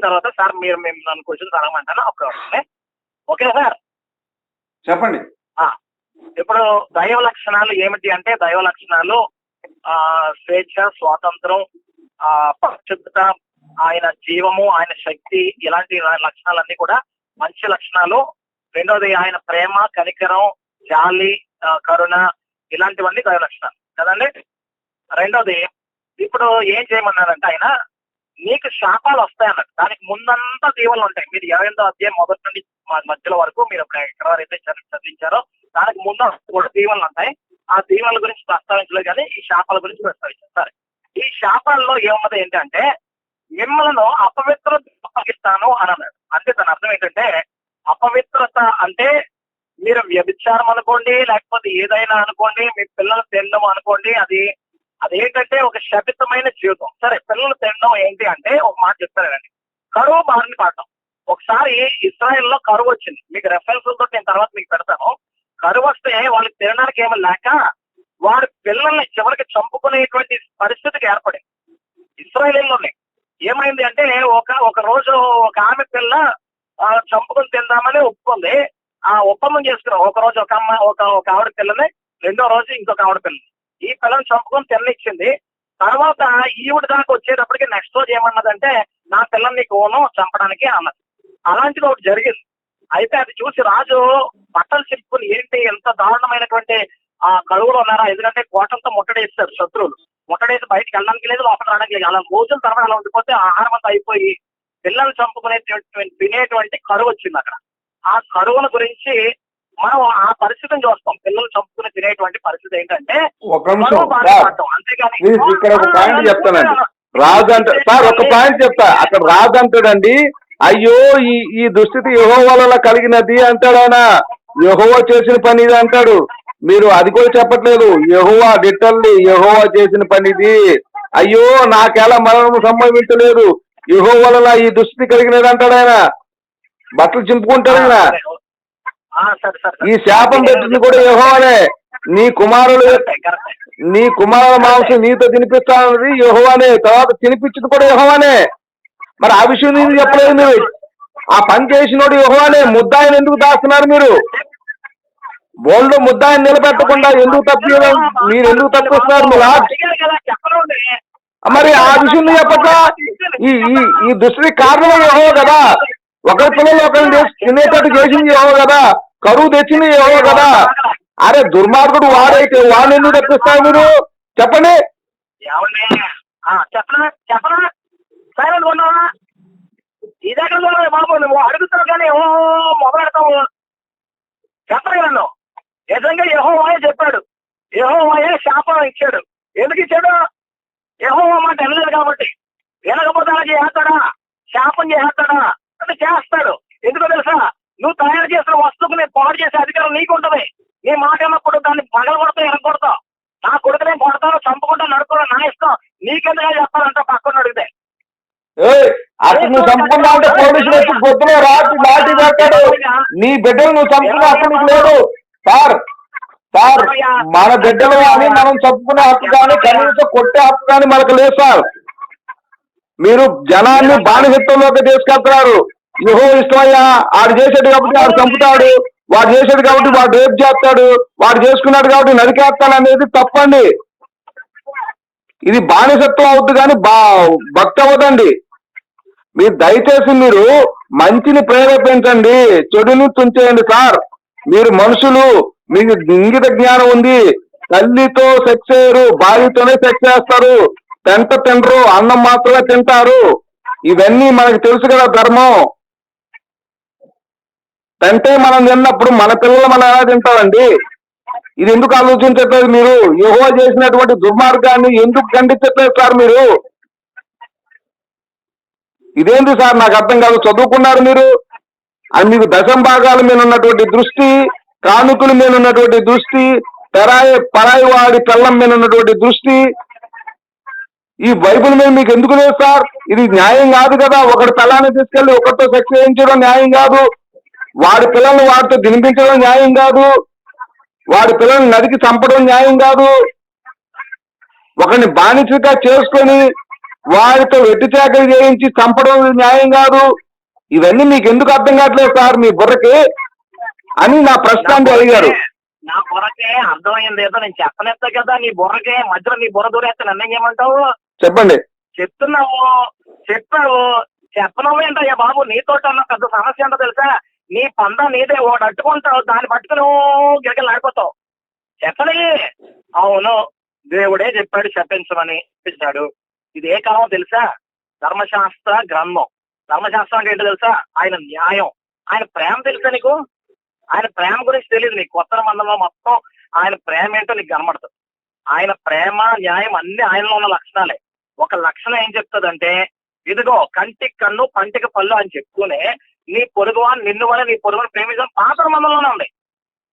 అయిపోయిన తర్వాత సార్ మీరు మేము నన్ను క్వశ్చన్స్ అడగమంటాను అప్పుడు ఓకే? సార్? చెప్పండి. ఇప్పుడు దైవ లక్షణాలు ఏమిటి అంటే దైవ లక్షణాలు ఆ స్వేచ్ఛ స్వాతంత్రం ఆ పరిశుద్ధత ఆయన జీవము ఆయన శక్తి ఇలాంటి లక్షణాలన్నీ కూడా మంచి లక్షణాలు. రెండోది ఆయన ప్రేమ కనికరం జాలి కరుణ ఇలాంటివన్నీ దైవ లక్షణాలు. కదండి? రెండోది ఇప్పుడు ఏం చేయమన్నారంటే ఆయన నీకు శాపాలు వస్తాయన్నట్టు దానికి ముందంతా దీవెనలు ఉంటాయి. మీరు ఎనిమిదో అధ్యాయం మొదటి నుండి మధ్యలో వరకు మీరు ఎక్కడైతే చదివించారో దానికి ముందు కూడా దీవెనలు ఉంటాయి. ఆ దీవెనల గురించి ప్రస్తావించలేదు కానీ ఈ శాపాల గురించి ప్రస్తావించారు. సరే. ఈ శాపాల్లో ఏమున్నది ఏంటంటే మిమ్మల్ని అపవిత్రత అప్పగిస్తాను అని అన్నాడు. అంటే దాని అర్థం ఏంటంటే అపవిత్రత అంటే మీరు వ్యభిచారం అనుకోండి లేకపోతే ఏదైనా అనుకోండి మీ పిల్లలు తినడం అనుకోండి అది అదేంటంటే ఒక శపితమైన జీవితం. సరే పిల్లలు తినడం ఏంటి అంటే ఒక మాట చెప్తానండి. కరువు బారిన పడటం ఒకసారి ఇస్రాయెల్లో కరువు వచ్చింది. మీకు రెఫరెన్స్తో నేను తర్వాత మీకు పెడతాను. కరువు వస్తే వాళ్ళకి తినడానికి ఏమీ లేక వారి పిల్లల్ని చివరికి చంపుకునేటువంటి పరిస్థితికి ఏర్పడింది. ఇస్రాయలీలోనే. ఏమైంది అంటే ఒక ఒక రోజు ఒక ఆమె పిల్ల చంపుకుని చంపుకొని తిందామని ఒప్పుకుంది. ఆ ఒప్పందం చేసుకున్నాం. ఒక రోజు ఒక అమ్మ ఒక ఒక ఆవిడ పిల్లని రెండో రోజు ఇంకొక ఆవిడ పిల్లని. ఈ పిల్లని చంపుకొని తిననిచ్చింది తర్వాత ఈవిడ దాకా వచ్చేటప్పటికి నెక్స్ట్ రోజు ఏమన్నదంటే నా పిల్లని నీకు ఓను చంపడానికి అన్నది. అలాంటిది ఒకటి జరిగింది. అయితే అది చూసి రాజు బట్టలు చెప్పుకుని ఏంటి ఎంత దారుణమైనటువంటి ఆ కరువులో ఉన్నారా? ఎందుకంటే కోటంతో ముట్టడేస్తారు శత్రువులు. ముట్టడేసి బయటకు వెళ్ళడానికి లేదు లోపల రావడానికి లేదు. అలా రోజుల తర్వాత అలా ఉండిపోతే ఆహారం అంతా అయిపోయి పిల్లలు చంపుకునేటువంటి తినేటువంటి కరువు వచ్చింది అక్కడ. ఆ కరువుల గురించి మనం ఆ పరిస్థితిని చూస్తాం. పిల్లలు చంపుకుని తినేటువంటి పరిస్థితి ఏంటంటే ఒక నిమిషం. ఇక్కడ పాయింట్ చెప్తానండి. రాజు అంటే సార్ ఒక పాయింట్ చెప్తా. అక్కడ రాజు అంటాడండి అయ్యో ఈ ఈ దుస్థితి యహో వల్ల కలిగినది అంటాడు ఆయన యహోవా చేసిన పని ఇది అంటాడు. మీరు అది కూడా చెప్పట్లేదు. యహోవా డిట్టల్ని యహోవా చేసిన పని ఇది అయ్యో నాకెలా మరణం సంభవించలేదు. యహో వల్ల ఈ దుస్థితి కలిగినది అంటాడు ఆయన. బట్టలు చింపుకుంటాడు ఆయన. ఈ శాపం పెట్టింది కూడా యహోవానే. నీ కుమారుడు. నీ కుమారుల మాంసం నీతో తినిపిస్తానది యహోవానే. తర్వాత తినిపించింది కూడా యహోవానే. మరి ఆ విషయం నేను చెప్పలేదు మీరు ఆ పని చేసినోడు యహోవానే. ముద్దాయిని ఎందుకు దాస్తున్నారు మీరు? బోన్లో ముద్దాయిని నిలబెట్టకుండా ఎందుకు తప్పి మీరు ఎందుకు తప్పిస్తున్నారు మీరు ఆ- విషయం చెప్పట్లా ఈ ఈ దుస్థితి కారణం యహో కదా. ఒకరి పిల్లలు ఒకరిని చేసి తినేటట్టు చేసింది యహో కదా? కరువు తెచ్చింది యహో కదా? అరే దుర్మార్గుడు వాడైతే వాడిని ఎందుకు తప్పిస్తారు మీరు? చెప్పండి. బాబు నువ్వు అడుగుతావు కానీ ఓ మొదలెడతావు. చెప్పరు నన్ను నిజంగా యహోవాయే చెప్పాడు. యహోవాయే శాపం ఇచ్చాడు. ఎందుకు ఇచ్చాడు? యహోవా మాట వినలేదు కాబట్టి. వినకపోతే అలాగే చేస్తాడా? శాపం చేస్తాడా? చేస్తాడు. ఎందుకో తెలుసా? నువ్వు తయారు చేసిన వస్తువుకు నేను పాడు చేసే అధికారం నీకు ఉంటది నీ మాట అన్నప్పుడు దాన్ని పగల కొడతా ఎనకొడతావు నా కొడుకు నేను కొడతాను చంపుకుంటా నడుపుకోవడం నా ఇష్టం. నీకెందుకు చెప్పాలంట పక్కన అడిగితే. అసలు నువ్వు చంపుకున్నా అంటే పోలీసులు వచ్చి పొద్దున రాత్రి లాఠీ పెట్టాడు నీ బిడ్డలు నువ్వు చంపుకున్న హక్కు నీకు లేదు. సార్ సార్ మన బిడ్డలు కానీ మనం చంపుకునే హక్కు కానీ కనీసం కొట్టే హక్కు కానీ మనకు లేదు సార్. మీరు జనాన్ని బానిసత్వంలోకి తీసుకెళ్తున్నారు. యహో ఇష్టమయ్యా ఆడు చేసాడు కాబట్టి ఆడు చంపుతాడు వాడు చేసేది కాబట్టి వాడు రేపు చేస్తాడు వాడు చేసుకున్నాడు కాబట్టి నరికేస్తాడు అనేది తప్పండి. ఇది బానిసత్వం అవుద్ది కానీ బా భక్తి అవ్వదండి. మీరు దయచేసి మీరు మంచిని ప్రేరేపించండి చెడుని తుంచేయండి సార్. మీరు మనుషులు మీకు ఇంగిత జ్ఞానం ఉంది. తల్లితో సెక్స్ చేయరు భార్యతోనే సెక్స్ చేస్తారు. పెంట తినరు అన్నం మాత్రమే తింటారు. ఇవన్నీ మనకు తెలుసు కదా ధర్మం. తింటే మనం తిన్నప్పుడు మన పిల్లలు మనం ఎలా తింటారండి? ఇది ఎందుకు ఆలోచించట్లేదు మీరు? యహో చేసినటువంటి దుర్మార్గాన్ని ఎందుకు ఖండించట్లేదు సార్ మీరు? ఇదేంటి సార్? నాకు అర్థం కాదు. చదువుకున్నారు మీరు. అది మీకు దశం భాగాల మీద ఉన్నటువంటి దృష్టి కానుకల మీద ఉన్నటువంటి దృష్టి పెరాయి పరాయి వాడి పిల్లం మీద ఉన్నటువంటి దృష్టి ఈ బైబుల్ మీద మీకు ఎందుకు లేదు సార్? ఇది న్యాయం కాదు కదా. ఒకటి తలాన్ని తీసుకెళ్ళి ఒకరితో సెక్స్ చేయించడం న్యాయం కాదు. వాడి పిల్లల్ని వాడితో తినిపించడం న్యాయం కాదు. వాడి పిల్లల్ని నదికి చంపడం న్యాయం కాదు. ఒకరిని బానిసగా చేసుకొని వారితో వెట్టి చేయించి చంపడం న్యాయం కాదు. ఇవన్నీ మీకు ఎందుకు అర్థం కావట్లేదు సార్? మీ బుర్రకి అని నా ప్రశ్న అడిగారు. నా బుర్రకే అర్థమైంది. ఏదో నేను చెప్పలేదు కదా. నీ బుర్రకే మధ్యలో నీ బుర్ర దూరేస్తే నన్ను ఏమంటావు చెప్పండి. చెప్తున్నావు చెప్పావు. చెప్పనవు ఏంటయ్యా బాబు నీతో అన్న పెద్ద సమస్య ఏంటో తెలుసా? నీ పంద నీదే ఒకటి అట్టుకుంటావు దాన్ని పట్టుకుని గిరకలు చెప్పలే అవును దేవుడే చెప్పాడు చెప్పించమని చెప్పించాడు ఇది ఏ కాలం తెలుసా? ధర్మశాస్త్ర గ్రంథం. ధర్మశాస్త్రం అంటే ఏంటో తెలుసా? ఆయన న్యాయం. ఆయన ప్రేమ తెలుసా నీకు? ఆయన ప్రేమ గురించి తెలియదు నీకు. కొత్త మందంలో మొత్తం ఆయన ప్రేమ ఏంటో నీకు కనబడుతుంది. ఆయన ప్రేమ న్యాయం అన్ని ఆయనలో ఉన్న లక్షణాలే. ఒక లక్షణం ఏం చెప్తుందంటే ఇదిగో కంటికి కన్ను పంటికి పళ్ళు అని చెప్పుకునే నీ పొరుగు నిన్ను వల్ల నీ పొరుగుని ప్రేమించడం పాతల మందంలోనే ఉంది.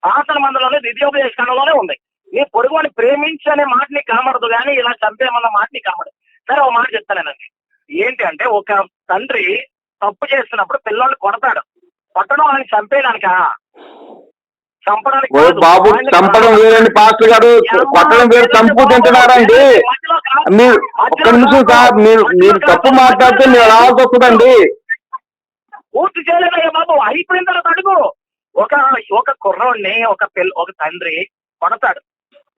పాతల మందంలోనే ద్వితీయోపదేశ ఉంది. నీ పొరుగుని ప్రేమించి అనే మాట నీకు కనబడదు కానీ ఇలా చంపేమన్న మాట నీకు కనబడదు. సరే ఒక మాట చెప్తానండి ఏంటి అంటే ఒక తండ్రి తప్పు చేస్తున్నప్పుడు పిల్లల్ని కొడతాడు. కొట్టడం ఆయన చంపేయడానికా? చంపడానికి. బాబు చంపడం వేరండి పాస్టర్ గారు. కొట్టడం వేరు చంపు తింటున్నారండి. మీరు ఒక్క నిమిషం సార్ మీరు మీరు తప్పు మాట్లాడితే మీరు రావాల్సి వస్తుందండి. పూర్తి చేయలేదయ్యా బాబు. అయిపోయిన తర్వాత అడుగు ఒక ఒక కుర్రోడిని ఒక పిల్ల ఒక తండ్రి కొడతాడు.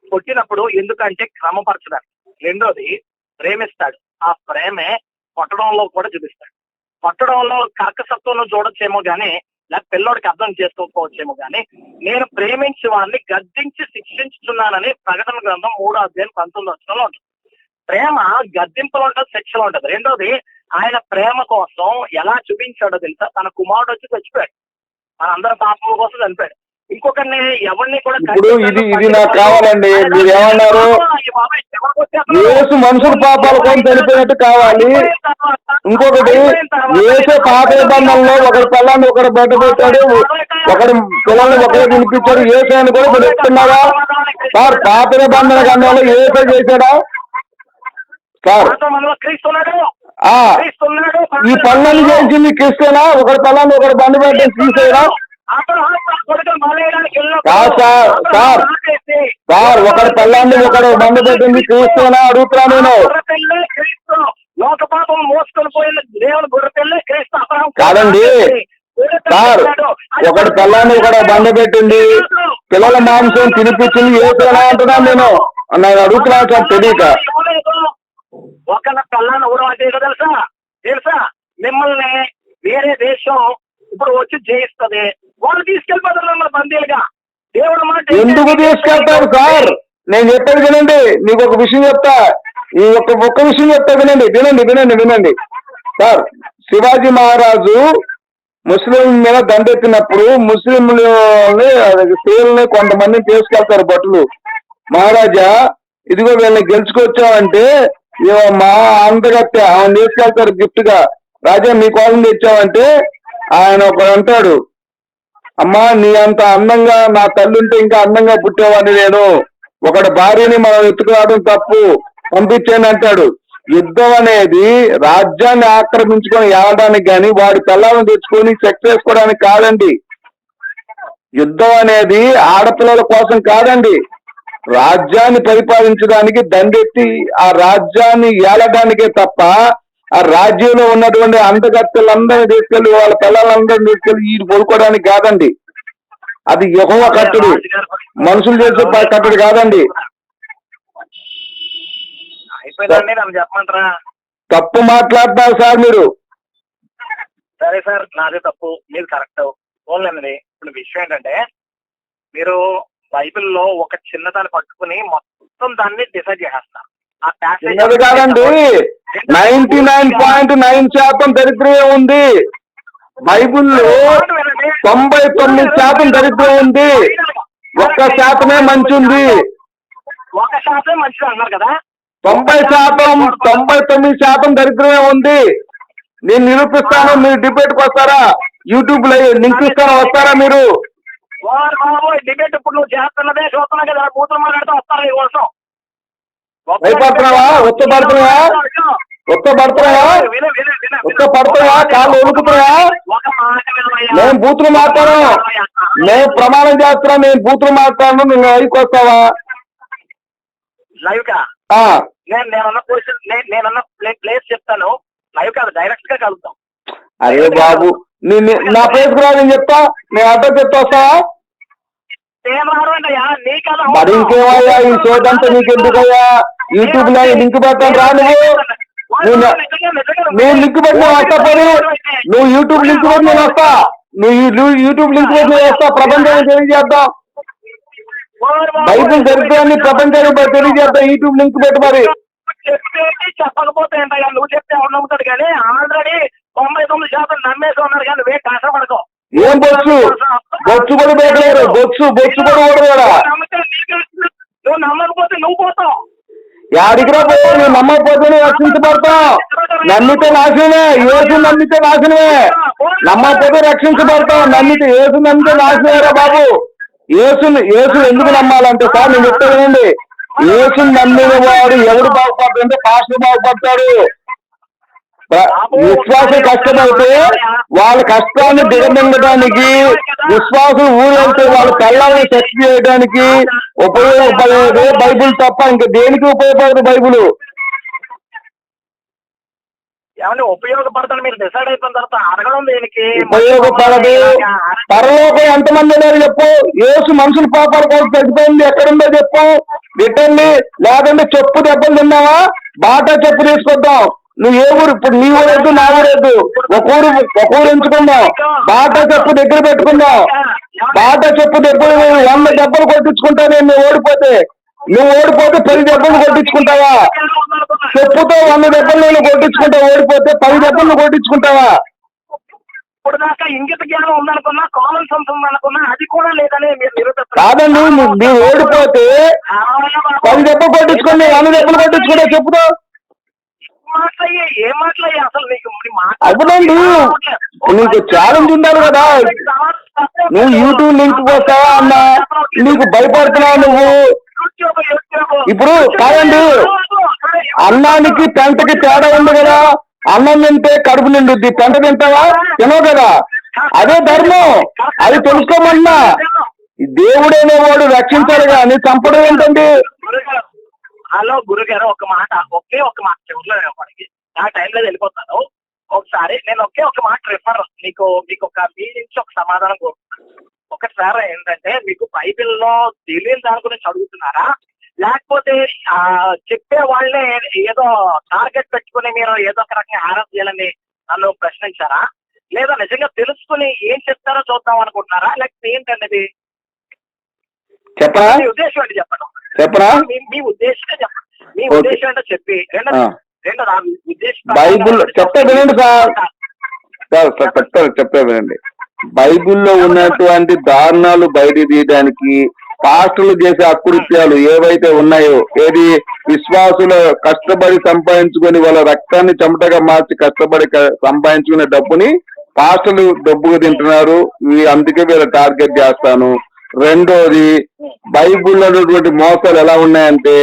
కొట్టినప్పుడు ఎందుకంటే క్రమపరచడానికి రెండోది ప్రేమిస్తాడు. ఆ ప్రేమే కొట్టడంలో కూడా చూపిస్తాడు. కొట్టడంలో కర్కసత్వంలో చూడొచ్చేమో గానీ లేక పిల్లోడికి అర్థం చేసుకోకపోవచ్చేమో కానీ నేను ప్రేమించి వారిని గద్దించి శిక్షించుతున్నానని ప్రకటన గ్రంథం మూడో అధ్యాయం పంతొమ్మిది వచ్చిన ఉంటుంది ప్రేమ గద్దింపులో ఉంటుంది శిక్షలో ఉంటుంది. రెండోది ఆయన ప్రేమ కోసం ఎలా చూపించాడో తెలుసా? తన కుమారుడు వచ్చి చచ్చిపోయాడు. మన అందరి పాపం కోసం చనిపోయాడు. ఇంకొకరిని ఎవరిని కూడా ఇప్పుడు ఇది ఇది నాకు కావాలండి. మీరు ఏమన్నారు? యేసు మనుషుల పాపాల కోసం చనిపోయినట్టు కావాలి. ఇంకొకటి యేసు పాత నిబంధనలో ఒకరి పిల్లల్ని ఒకరు బయట పెట్టాడు. ఒకరి పిల్లల్ని ఒకరు వినిపించాడు యేసు అని కూడా మీరు చెప్తున్నారా సార్ పాత నిబంధన గ్రంథంలో యేసే చేశాడా? సార్. ఈ పనులన్నీ చేసింది క్రిస్టియనా ఒకరి పిల్లల్ని ఒకరు బండి పెట్టడం తీసేయడా? సార్, ఒకరి పిల్లల్ని ఒకరు బండి పెట్టింది క్రిస్టియనా అడుగుతున్నా నేను. గొర్రెపిల్లే క్రీస్తు. లోక పాపం మోసుకొని పోయిన దేవుని గొర్రెపిల్లే క్రీస్తు అబ్రహాం కాదండి. సార్. ఒకటి పిల్లాన్ని ఒకటి బండ పెట్టింది పిల్లల మాంసం తినిపించింది ఏసేనా అంటున్నాను నేను? నేను అడుగుతున్నాను సార్ తెలియక. ఇవ్వలేదు. ఒకళ్ళ పిల్లని ఊరం అంటే ఏంటో తెలుసా? తెలుసా? మిమ్మల్ని వేరే దేశం ఇప్పుడు వచ్చి జయిస్తుంది. వాళ్ళు తీసుకెళ్ళిపోతారు బందీలుగా. దేవుడు మాట ఎందుకు తీసుకెళ్తారు సార్? నేను చెప్పేది వినండి. నీకు ఒక విషయం చెప్తా. ఈ ఒక్క ఒక్క విషయం చెప్తా వినండి. వినండి వినండి వినండి. సార్ శివాజీ మహారాజు ముస్లిం మీద దండెత్తినప్పుడు ముస్లింలని స్త్రీలని కొంతమందిని తీసుకెళ్తారు భటులు. మహారాజా ఇదిగో వీళ్ళని గెలుచుకొచ్చావంటే మా అందగత్తె ఆయన తీసుకెళ్తారు గిఫ్ట్గా రాజా మీ కోసం తెచ్చావంటే ఆయన ఒకడు అంటాడు అమ్మా నీ అంత అందంగా నా తల్లుంటే ఇంకా అందంగా పుట్టేవాడిని నేను. ఒకటి భార్యని మనం ఎత్తుకురావడం తప్పు పంపించేయండి అంటాడు. యుద్ధం అనేది రాజ్యాన్ని ఆక్రమించుకొని ఏడడానికి కానీ వాడి పిల్లలను తెచ్చుకొని సెక్స్ చేసుకోవడానికి కాదండి. యుద్ధం అనేది ఆడపిల్లల కోసం కాదండి. రాజ్యాన్ని పరిపాలించడానికి దండెత్తి ఆ రాజ్యాన్ని ఏలడానికే తప్ప ఆ రాజ్యంలో ఉన్నటువంటి అందగత్తెలందరినీ తీసుకెళ్ళి వాళ్ళ పిల్లలందరినీ తీసుకెళ్ళి ఈ పడుకోవడానికి కాదండి. అది యుహవ కట్టుడు. మనుషులు చేసే కట్టుడు కాదండి. అయిపోయిందండి నన్ను చెప్పమంటారా? తప్పు మాట్లాడుతున్నారు సార్ మీరు. సరే సార్ నాదే తప్పు మీరు కరెక్ట్. ఓన్లేనండి ఇప్పుడు విషయం ఏంటంటే మీరు బైబిల్లో ఒక చిన్నదాన్ని పట్టుకుని మొత్తం దాన్ని డిసైడ్ చేసేస్తారు చిన్నది కాదండి. నైన్టీ నైన్ పాయింట్ నైన్ శాతం దరిద్రమే ఉంది. బైబిల్లో తొంభై తొమ్మిది శాతం దరిద్రం ఉంది. ఒక్క శాతమే మంచి ఉంది. ఒక శాతం మంచిది అన్నారు కదా? తొంభై శాతం తొంభై తొమ్మిది శాతం దరిద్రమే ఉంది. నేను నిరూపిస్తాను మీరు డిబేట్కి వస్తారా? యూట్యూబ్లో లింక్ ఇస్తాను వస్తారా మీరు? డిబేట్ ఇప్పుడు నువ్వు చేస్తున్నదే చూస్తున్నా కదా కూతురు మాట్లాడుతూ వస్తారు నీ కోసం భయపడుతున్నావా? విను, విను, విను, విను. ఉత్త పడుతున్నాయా? కాళ్ళు వినవయ్యా. నేను బూతులు మాట్లాడను. నేను ప్రమాణం చేస్తున్నా నేను బూతులు మాట్లాడను నువ్వు లైవ్కి వస్తావా? లైవ్గా ఆ, నేను నేనన్న పొజిషన్ నేనన్న ప్లేస్ చెప్తాను. లైవ్ కాదు డైరెక్ట్గా కలుద్దాం. అరే బాబు నీ- ప్లేస్ రా నేను చెప్తా నేను అడ్రస్ చెప్తా వస్తావా? మరి ఇంకేమయ్యా? ఈ నీకు ఎందుకయ్యా యూట్యూబ్లో లింక్ పెట్టాను రా నువ్వు. నువ్వు లింక్ పెట్టిన నేను వస్తా పని నువ్వు యూట్యూబ్ లింక్ పెట్టి వస్తా నువ్వు యూట్యూబ్ లింక్ పెట్టి వస్తా ప్రపంచానికి తెలియజేద్దాం. బైబుల్ చరిత్రాన్ని ప్రపంచానికి తెలియజేద్దాం. యూట్యూబ్ లింక్ పెట్టి మరి. చెప్పకపోతే నువ్వు చెప్తే ఎవరు కానీ ఆల్రెడీ తొంభై తొమ్మిది శాతం నమ్మేసి ఉన్నారు కానీ నువ్వే కష్టపడకో ఏం బొచ్చు? బొచ్చు కూడా పెట్టలేరు. బొచ్చు బొచ్చు కూడా ఓడలేరా నువ్వు నమ్మకపోతే నువ్వు పోతావు. యాడికిరా పోయి? నువ్వు నమ్మకపోతే నువ్వు రక్షించబడతావు నమ్మితే నాశనమే ఏసు నమ్మితే నాశనమే? నమ్మకపోతే రక్షించబడతావు. నమ్మితే ఏసు నమ్మితే నాశనమేరా బాబు. ఏసుని ఏసు ఎందుకు నమ్మాలంటే సార్ నేను చెప్తా వినండి. నమ్మిన వాడు ఎవడు బాగుపడతాడంటే పాస్టర్ బాగుపడతాడు. విశ్వాసం కష్టపడితే వాళ్ళ కష్టాన్ని దిగమింగడానికి విశ్వాసం ఊరెళ్తే వాళ్ళ పిల్లల్ని సెక్స్ చేయడానికి ఉపయోగపడేది బైబిల్ తప్ప ఇంక దేనికి ఉపయోగపడదు బైబిల్? ఏమన్నా ఉపయోగపడతాను మీరు డిసైడ్ అయిపోయిన తర్వాత అడగడం దేనికి? ఉపయోగపడదు. పరలోకం ఎంతమంది ఉన్నారు చెప్పు? ఏసు మనుషుల పాపాల కోసం తగ్గిపోయింది ఎక్కడుందో చెప్పు. రిటర్న్ లేదంటే చెప్పు దెబ్బలు తిన్నావా? బాటా చెప్పు తీసుకొద్దాం. నువ్వు ఏ ఊరు? ఇప్పుడు నీ ఊరొద్దు నా ఊరొద్దు ఒక ఊరు ఒక ఊరు ఎంచుకుందాం. బాటా చెప్పు దగ్గర పెట్టుకుందాం. బాటా చెప్పు దెబ్బలు వంద దెబ్బలు కొట్టించుకుంటా నేను నువ్వు ఓడిపోతే. నువ్వు ఓడిపోతే పది దెబ్బలు కొట్టించుకుంటావా? చెప్పుతో వంద దెబ్బలు నేను కొట్టించుకుంటా ఓడిపోతే పది దెబ్బలు కొట్టించుకుంటావా? ఇప్పుడు దాకా ఇంగిత జ్ఞానం ఉందనుకున్నా కామన్ సెన్స్ ఉందనుకున్నా అది కూడా లేదని మీరు కాదండి నువ్వు నువ్వు ఓడిపోతే పది దెబ్బలు కొట్టించుకోండి వంద దెబ్బలు కొట్టించుకుంటా చెప్పుతో మాట్లాయ్యే ఏ మాట్లాయ్యే అసలు నీకు నీ మాట అవునండి. నీకు ఛాలెంజ్ ఉండాలి కదా. నువ్వు యూట్యూబ్ లింక్ వస్తావా అన్న? నీకు భయపడుతున్నావు నువ్వు? ఇప్పుడు కాదండి. అన్నానికి పెంటకి తేడా ఉంది కదా. అన్నం తింటే కడుపు నిండుద్ది. పెంట తింటావా? తినవు కదా. అదే ధర్మం. అది తెలుసుకోమన్నా. దేవుడైన వాడు రక్షించాలి కానీ చంపడం ఏంటండి? హలో గురుగారు ఒక మాట ఒకే ఒక మాట చెవులో వాడికి. నా టైంలో వెళ్ళిపోతాను. ఒకసారి నేను ఒకే ఒక మాట రిఫర్ మీకు మీకు ఒక మీ నుంచి ఒక సమాధానం కోరుతున్నాను ఒకసారి ఏంటంటే మీకు బైబిల్లో తెలియని దాని గురించి అడుగుతున్నారా? లేకపోతే ఆ చెప్పే వాళ్ళే ఏదో టార్గెట్ పెట్టుకుని మీరు ఏదో ఒక రకంగా హారస్ చేయాలని నన్ను ప్రశ్నించారా? లేదా నిజంగా తెలుసుకుని ఏం చెప్తారో చూద్దాం అనుకుంటున్నారా? లేకపోతే ఏంటన్నది చెప్పరా? మీ ఉద్దేశం ఏంటి చెప్పండి? చెప్పరా? మీ ఉద్దేశం మీ. ఉద్దేశం చెప్పి బైబిల్ చెప్తా వినండి సార్. సార్ చెప్తారు చెప్తా వినండి. బైబిల్లో ఉన్నటువంటి దారుణాలు బయట తీయడానికి పాస్టర్లు చేసే అకృత్యాలు ఏవైతే ఉన్నాయో ఏది విశ్వాసులు కష్టపడి సంపాదించుకొని వాళ్ళ రక్తాన్ని చెమటగా మార్చి కష్టపడి సంపాదించుకునే డబ్బుని పాస్టర్లు డబ్బుగా తింటున్నారు. అందుకే వీళ్ళ టార్గెట్ చేస్తాను. రెండోది బైబిల్లో ఉన్నటువంటి మోసాలు ఎలా ఉన్నాయంటే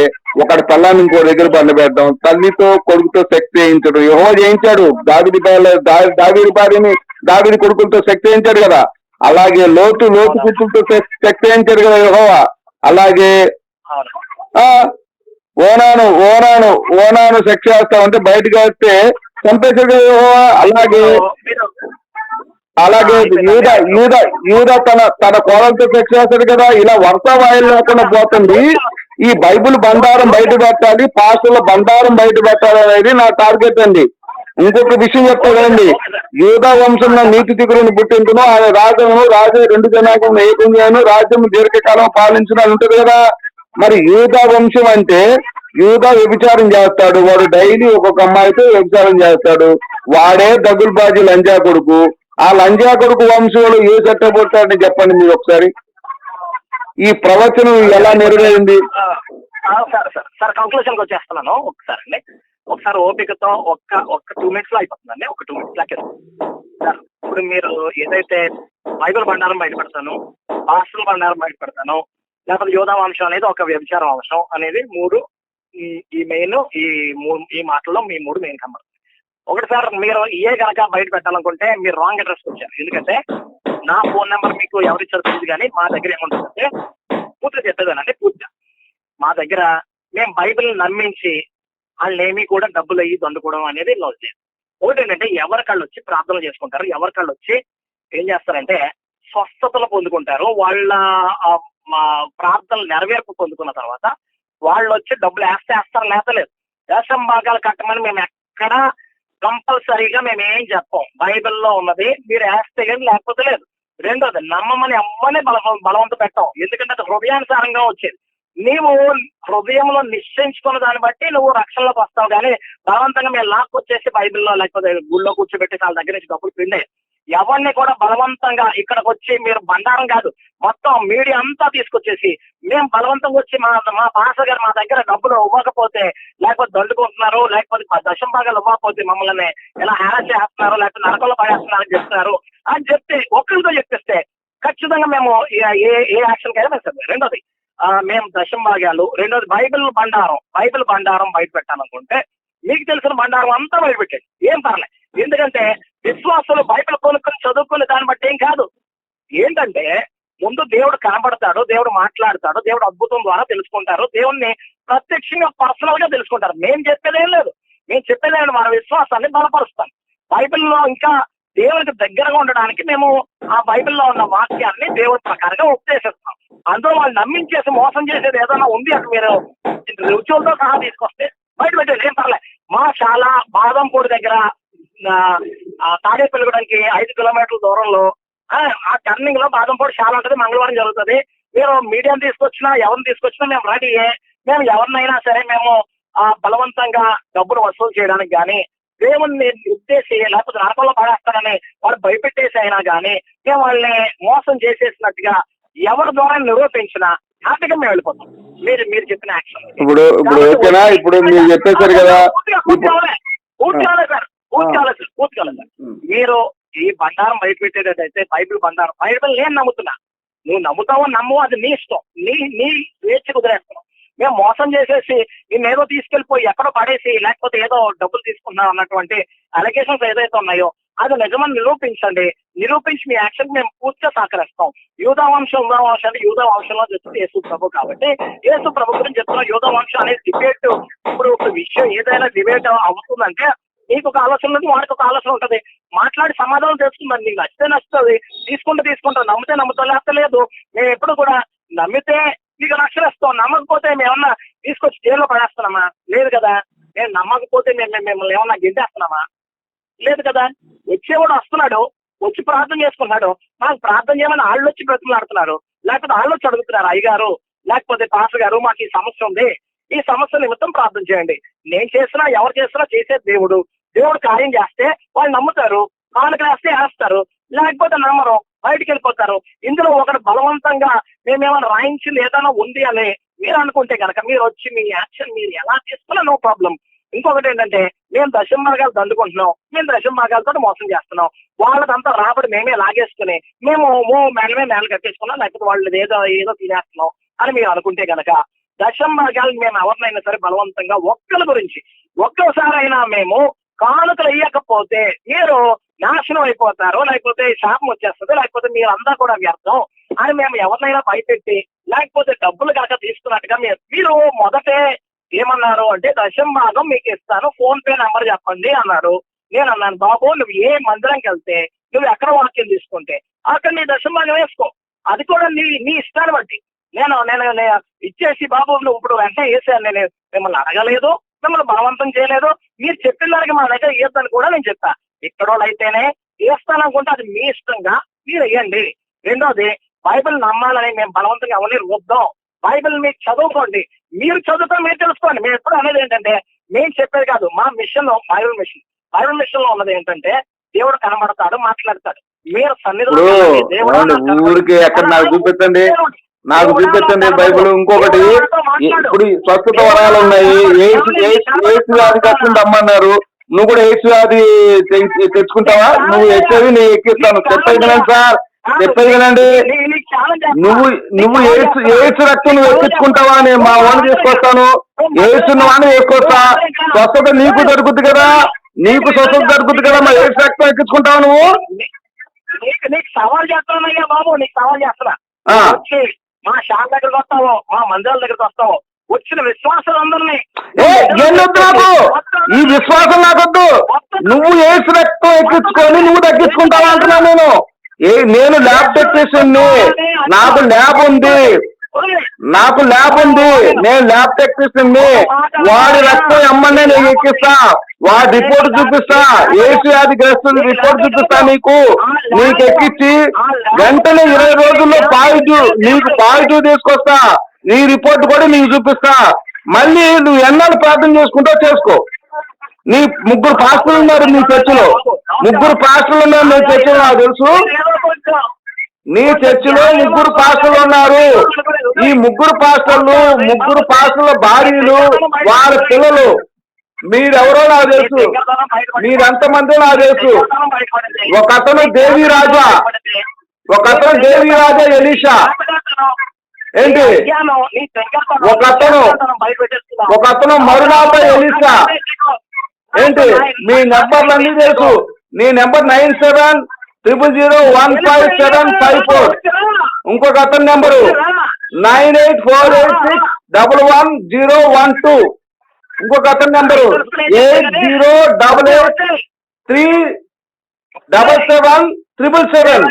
ఒకటి తల్లాన్ని ఇంకో దగ్గర బండ పెట్టడం తల్లితో కొడుకుతో శక్తి వేయించడం. యహో చేయించాడు. దావిడి దావిడి భార్యని దావిడి కొడుకులతో శక్తి వేయించాడు కదా. అలాగే లోతు లోతు కూతులతో శక్తి వేయించాడు కదా యహోవా. అలాగే ఆ ఓనాను ఓనాను ఓనాను శక్తి చేస్తామంటే బయటకు వస్తే చంపేశాడు కదా అలాగే అలాగే యూద యూద యూద తన తన కోడలతో సెక్స్ చేస్తాడు కదా ఇలా వరుస వాయిల్ లేకుండా పోతుంది. ఈ బైబిల్ బండారం బయట పెట్టాలి పాస్టర్ల బండారం బయట పెట్టాలి అనేది నా టార్గెట్ అండి. ఇంకొక విషయం చెప్తా కదండి. యూదా వంశంలో నీతి దిగురుని పుట్టించును ఆయన రాజ్యము రాజు రెండు జనాంగం ఏకంగాను రాజ్యం దీర్ఘకాలం పాలించిన ఉంటుంది కదా. మరి యూదా వంశం అంటే యూదా వ్యభిచారం చేస్తాడు. వాడు డైలీ ఒక్కొక్క అమ్మాయితో వ్యభిచారం చేస్తాడు. వాడే దగ్గులబాజీ లంజా కొడుకు. ఆ లంజా కొడుకు వంశంలో ఏ చట్టం చెప్పండి మీరు ఒకసారి. ఈ ప్రవచనం ఎలా నెరవేరింది? ఆ, సార్ సార్ కంక్లూషన్కి వచ్చేస్తున్నాను. ఒకసారి అండి. ఒకసారి ఓపికతో ఒక్క ఒక్క టూ మినిట్స్లో అయిపోతుందండి. ఒక టూ మినిట్స్ లాకే. సార్ ఇప్పుడు మీరు ఏదైతే బైబిల్ బండారం బయట పెడతాను హాస్టల్ బండారం బయట పెడతాను లేకపోతే యోధా వంశం అనేది ఒక వ్యభిచారం అంశం అనేది మూడు ఈ- ఈ మెయిన్ ఈ మూడు ఈ మాటల్లో మీ మూడు మెయిన్ కనబడుతుంది ఒకటి సార్ మీరు ఏ కనుక బయట పెట్టాలనుకుంటే మీరు రాంగ్ అడ్రస్ వచ్చారు. ఎందుకంటే నా ఫోన్ నెంబర్ మీకు ఎవరిచ్చారు తెలియదు కానీ మా దగ్గర ఏముంటుందంటే పూజ చెప్పేదానండి పూజ మా దగ్గర మేము బైబిల్ నమ్మించి వాళ్ళేమీ కూడా డబ్బులు అయ్యి దండుకోవడం అనేది లేదు. ఒకటి ఏంటంటే ఎవరికాళ్ళు వచ్చి ప్రార్థన చేసుకుంటారు. ఎవరికాళ్ళు వచ్చి ఏం చేస్తారంటే స్వస్థతలు పొందుకుంటారు. వాళ్ళ మా ప్రార్థనలు నెరవేర్పు పొందుకున్న తర్వాత వాళ్ళు వచ్చి డబ్బులు వేస్తే వేస్తారు లేతలేదు దేశం భాగాలు కట్టమని మేము ఎక్కడా కంపల్సరీగా మేము ఏం చెప్పం. బైబిల్లో ఉన్నది మీరు వేస్తే కానీ లేకపోతే లేదు. రెండోది నమ్మమని అమ్మనే బల బలవంత పెట్టాం. ఎందుకంటే అది హృదయానుసారంగా వచ్చేది. నీవు హృదయంలో నిశ్చయించుకున్న దాన్ని బట్టి నువ్వు రక్షణలోకి వస్తావు. కానీ బలవంతంగా మేము లాక్కొచ్చేసి బైబిల్లో లేకపోతే గుళ్ళో కూర్చోబెట్టి వాళ్ళ దగ్గర నుంచి డబ్బులు పిండే ఎవరిని కూడా బలవంతంగా ఇక్కడికి వచ్చి మీరు బండారం కాదు మొత్తం మీడియా అంతా తీసుకొచ్చేసి మేము బలవంతంగా వచ్చి మా మా పాస్టర్ గారు మా దగ్గర డబ్బులు ఇవ్వకపోతే లేకపోతే దండుకుంటున్నారు లేకపోతే మా దశం భాగాలు ఇవ్వకపోతే మమ్మల్ని ఇలా హ్యారాస్ చేస్తున్నారు లేకపోతే నరకంలో పడేస్తున్నారు అని చెప్తున్నారు అని చెప్తే ఒక్కరితో చెప్పిస్తే ఖచ్చితంగా మేము ఏ- ఏ యాక్షన్ కైనా మేము రెండోది మేము దశం భాగాలు రెండోది బైబిల్ బండారం బైబిల్ బండారం బయట పెట్టాలనుకుంటే మీకు తెలిసిన బండారం అంతా బయట పెట్టండి ఏం పర్లేదు. ఎందుకంటే విశ్వాసులు బైబిల్ కొనుక్కొని చదువుకునే దాన్ని బట్టి ఏం కాదు. ఏంటంటే ముందు దేవుడు కనబడతాడు దేవుడు మాట్లాడతాడు దేవుడు అద్భుతం ద్వారా తెలుసుకుంటారు దేవుణ్ణి ప్రత్యక్షంగా పర్సనల్గా తెలుసుకుంటారు. మేము చెప్పేదేం లేదు. మేము చెప్పేదేం మన విశ్వాసాన్ని బలపరుస్తాం. బైబిల్లో ఇంకా దేవుడికి దగ్గరగా ఉండడానికి మేము ఆ బైబిల్లో ఉన్న వాక్యాన్ని దేవుడి ప్రకారంగా ఉపదేశిస్తాం. అందులో వాళ్ళు నమ్మించేసి మోసం చేసేది ఏదైనా ఉంది అటు మీరు రుచులతో సహా తీసుకొస్తే బయట పెట్టేది ఏం పర్లేదు మా చాలా బాదంపూడి దగ్గర ఆ, తాడేపల్లిగూడానికి ఐదు కిలోమీటర్ల దూరంలో ఆ, టర్నింగ్లో బాదంపూడి చాలా ఉంటుంది మంగళవారం జరుగుతుంది మీరు మీడియాని తీసుకొచ్చినా ఎవరిని తీసుకొచ్చినా మేము రెడీయే మేము ఎవరినైనా సరే మేము ఆ బలవంతంగా డబ్బులు వసూలు చేయడానికి కానీ దేవుణ్ణి ఉద్దేశి లేకపోతే నరకంలో పడేస్తానని వాడు భయపెట్టేసి అయినా కానీ మేము వాళ్ళని మోసం చేసేసినట్టుగా ఎవరి ద్వారా నిరూపించినా హ్యాపీగా మేము వెళ్ళిపోతాం మీరు మీరు చెప్పిన యాక్షన్ ఇప్పుడు ఇప్పుడు ఓకేనా ఇప్పుడు మీరు చెప్పేశారు కదా పూర్తి సార్ పూర్తి కాలేదు సార్ పూర్తి సార్ మీరు ఈ బండారం బయట పెట్టేటట్టయితే బైబిల్ బండారం బైబిల్ నేను నమ్ముతున్నా. నువ్వు నమ్ముతావో నమ్మవు అది నీ ఇష్టం. నీ నీ స్వేచ్ఛ కుదిరేస్తున్నావు. మేము మోసం చేసేసి నిన్ను ఏదో తీసుకెళ్ళిపోయి ఎక్కడో పడేసి లేకపోతే ఏదో డబ్బులు తీసుకున్నావు అన్నటువంటి అలిగేషన్స్ ఏదైతే ఉన్నాయో అది నిజమని నిరూపించండి. నిరూపించి మీ యాక్షన్ మేము పూర్తిగా సహకరిస్తాం. యూదా వంశం యూదా వంశం అంటే యూదా వంశంలో చెప్తుంది యేసు ప్రభు కాబట్టి. యేసు ప్రభు గురించి చెప్తున్నా. యూదా వంశం అనేది డిబేట్ ఇప్పుడు ఒక విషయం ఏదైనా డిబేట్ అవుతుందంటే నీకు ఒక ఆలోచన ఉంటుంది వాడికి ఒక ఆలోచన ఉంటది. మాట్లాడి సమాధానం తెలుసుకుందాం నీకు నచ్చితే నచ్చుతుంది. తీసుకుంటే తీసుకుంటావు నమ్మితే నమ్ముతా లేస్తలేదు లేదు. మేము ఎప్పుడు కూడా నమ్మితే నీకు రక్షణ నమ్మకపోతే మేమన్నా తీసుకొచ్చి జైల్లో పడేస్తున్నామా? లేదు కదా. నేను నమ్మకపోతే మేము మిమ్మల్ని ఏమన్నా గెంటేస్తున్నామా? లేదు కదా. వచ్చేవాడు వస్తున్నాడు. వచ్చి ప్రార్థన చేసుకున్నాడు మాకు ప్రార్థన చేయమని వాళ్ళు వచ్చి బ్రతుకులాడుతున్నారు లేకపోతే వాళ్ళు వచ్చి అడుగుతున్నారు అయ్యగారు లేకపోతే పాస్ గారు మాకు ఈ సమస్య ఉంది. ఈ సమస్య నిమిత్తం ప్రార్థన చేయండి. నేను చేసినా ఎవరు చేసినా చేసే దేవుడు. దేవుడు కార్యం చేస్తే వాళ్ళు నమ్ముతారు కానుక వేస్తే వేస్తారు లేకపోతే నమ్మరు బయటికి వెళ్ళిపోతారు. ఇందులో ఒకటి బలవంతంగా మేమేమైనా రాయించి ఏదైనా ఉంది అని మీరు అనుకుంటే కనుక మీరు వచ్చి మీ యాక్షన్ మీరు ఎలా చేసుకున్నా నో ప్రాబ్లం. ఇంకొకటి ఏంటంటే మేము దశమ మార్గాలు దండుకుంటున్నాం మేము దశం మార్గాలతో మోసం చేస్తున్నాం. వాళ్ళదంతా రాబడి మేమే లాగేసుకుని మేము మో మేలమే మేడలు కట్టేసుకున్నాం లేకపోతే వాళ్ళు ఏదో ఏదో తినేస్తున్నాం అని మీరు అనుకుంటే కనుక దశం మార్గాలు మేము ఎవరినైనా సరే బలవంతంగా ఒక్కరి గురించి ఒక్కసారైనా మేము కానుకలు ఇవ్వకపోతే మీరు నాశనం అయిపోతారు లేకపోతే శాపం వచ్చేస్తుంది లేకపోతే మీరు అంతా కూడా వ్యర్థం అని మేము ఎవరినైనా భయపెట్టి లేకపోతే డబ్బులు కాక తీసుకున్నట్టుగా మీరు మీరు మొదటే ఏమన్నారు అంటే దశం భాగం మీకు ఇస్తాను ఫోన్ పే నెంబర్ చెప్పండి అన్నారు. నేను అన్నాను బాబు నువ్వు ఏ మందిరంకి వెళ్తే నువ్వు ఎక్కడ వాక్యం తీసుకుంటే అక్కడ నీ దశం భాగం వేసుకో. అది కూడా నీ నీ ఇష్టాన్ని బట్టి. నేను నేను నేను ఇచ్చేసి బాబు నువ్వు ఇప్పుడు వెంటనే వేసాను నేను మిమ్మల్ని అడగలేదు మిమ్మల్ని బలవంతం చేయలేదు. మీరు చెప్పిన దానికి మా దగ్గర ఇవ్వద్దని కూడా నేను చెప్పా ఇక్కడ అయితేనే వేస్తాననుకుంటే అది మీ ఇష్టంగా మీరు వేయండి రెండోది బైబిల్ నమ్మాలని మేము బలవంతంగా ఎవరిని రుద్దాం బైబిల్ మీరు చదువుకోండి. మీరు చదువుకొని మీరు తెలుసుకోండి. మేము ఎప్పుడు అనేది ఏంటంటే మేము చెప్పేది కాదు. మా మిషన్ బైబిల్ మిషన్. బైబిల్ మిషన్లో ఉన్నది ఏంటంటే దేవుడు కనబడతాడు మాట్లాడతాడు. మీరు కనబడతాడు. ఊరికి ఎక్కడ నాకు చూపించండి నాకు చూపించండి బైబిల్ ఇంకొకటి. ఇప్పుడు స్వస్థత వరాలు ఉన్నాయి. ఎయిడ్స్ వ్యాధి కట్టుకుంటూ అమ్మన్నారు. నువ్వు కూడా ఎయిడ్స్ వ్యాధి తెచ్చుకుంటావా? నువ్వు ఎక్కేది నేను ఎక్కిస్తాను. చెప్పేది వినండి సార్. చెప్పేది చేస్తా. నువ్వు నువ్వు ఎయిడ్స్ ఎయిడ్స్ రక్తం నువ్వు ఎక్కించుకుంటావా? నేను మా వాడిని తీసుకొస్తాను. ఎయిడ్స్ వాడిని వేసుకొస్తా స్వస్థత నీకు దొరుకుద్ది కదా. నీకు స్వస్థత దొరుకుద్ది కదా. మా ఎయిడ్స్ రక్తం ఎక్కించుకుంటావా నువ్వు? నీకు సవాల్ చేస్తున్నానయ్యా బాబు. నీకు సవాల్ చేస్తున్నా. వచ్చి మా షాప్ దగ్గరకు వస్తావో మా మందిరాల దగ్గరకు వస్తావో వచ్చిన విశ్వాసాలందరినీ ఏ ఈ విశ్వాసం నాకొద్దు. నువ్వు ఏసు రక్తం ఎక్కించుకొని నువ్వు తగ్గించుకుంటావా అంటున్నా నేను. ఏ నేను ల్యాబ్ టెక్నీషియన్ నాకు ల్యాబ్ ఉంది. నాకు ల్యాబ్ ఉంది. నేను ల్యాబ్ టెక్నీషియన్ వాడి రక్తం ఎమ్మెల్యే నేను ఎక్కిస్తా. వాడి రిపోర్ట్ చూపిస్తా. ఏసీ వ్యాధి గ్రస్తుని రిపోర్ట్ చూపిస్తా నీకు. నీకు ఎక్కించి వెంటనే ఇరవై రోజుల్లో పాజిటివ్ నీకు పాజిటివ్ తీసుకొస్తా. నీ రిపోర్ట్ కూడా నీకు చూపిస్తా. మళ్ళీ నువ్వు ఎన్నాళ్ళు ప్రార్థన చేసుకుంటా చేసుకో. నీ ముగ్గురు పాస్టర్లు ఉన్నారు నీ చర్చిలో. ముగ్గురు పాస్టర్లు ఉన్నారు నీ చర్చిలో నాకు తెలుసు. నీ చర్చిలో ముగ్గురు పాస్టర్లు ఉన్నారు. ఈ ముగ్గురు పాస్టర్లు ముగ్గురు పాస్టర్ల భార్యలు వాళ్ళ పిల్లలు. మీరెవరో నాకు తెలుసు. మీరెంతమంది నాకు తెలుసు. ఒక అతను దేవి రాజా ఒక అతను దేవి రాజా ఎలీషా. ఏంటి? ఒక అతను ఒక అతను మరునాథ ఎలీషా. ఏంటి? మీ నెంబర్లు అన్ని తెలుసు. నీ number nine seven triple zero one five seven five four. ఇంకొక అతని number. Nine eight four eight six double one zero one two. ఇంకొక అతని number eight zero double eight three double seven triple seven.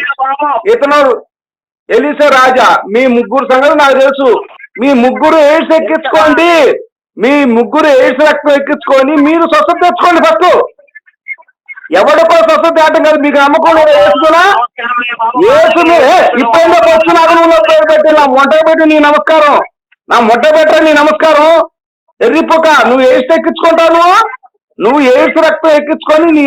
ఇతను Elisa Raja. మీ ముగ్గురు సంగతి నాకు తెలుసు. మీ ముగ్గురు ఎయిడ్స్ ఎక్కించుకోండి. మీ ముగ్గురు ఎయిడ్స్ రక్తం ఎక్కించుకొని మీరు స్వస్థత తెచ్చుకోండి ఫస్ట్. ఎవరికో స్వస్థత తేటం కాదు? మీకు నమ్మకం లేదా వేసుకున్నా ఏసుని ఇప్పుడైనా వచ్చి నాకు నువ్వు పేరు పెట్టి నా మొట్ట పెట్టి నీ నమస్కారం. నా మొట్ట పెట్ట నీ నమస్కారం? ఎర్రిపోక నువ్వు ఏసు ఎక్కించుకుంటావు నువ్వు? నువ్వు రక్తం ఎక్కించుకొని నీ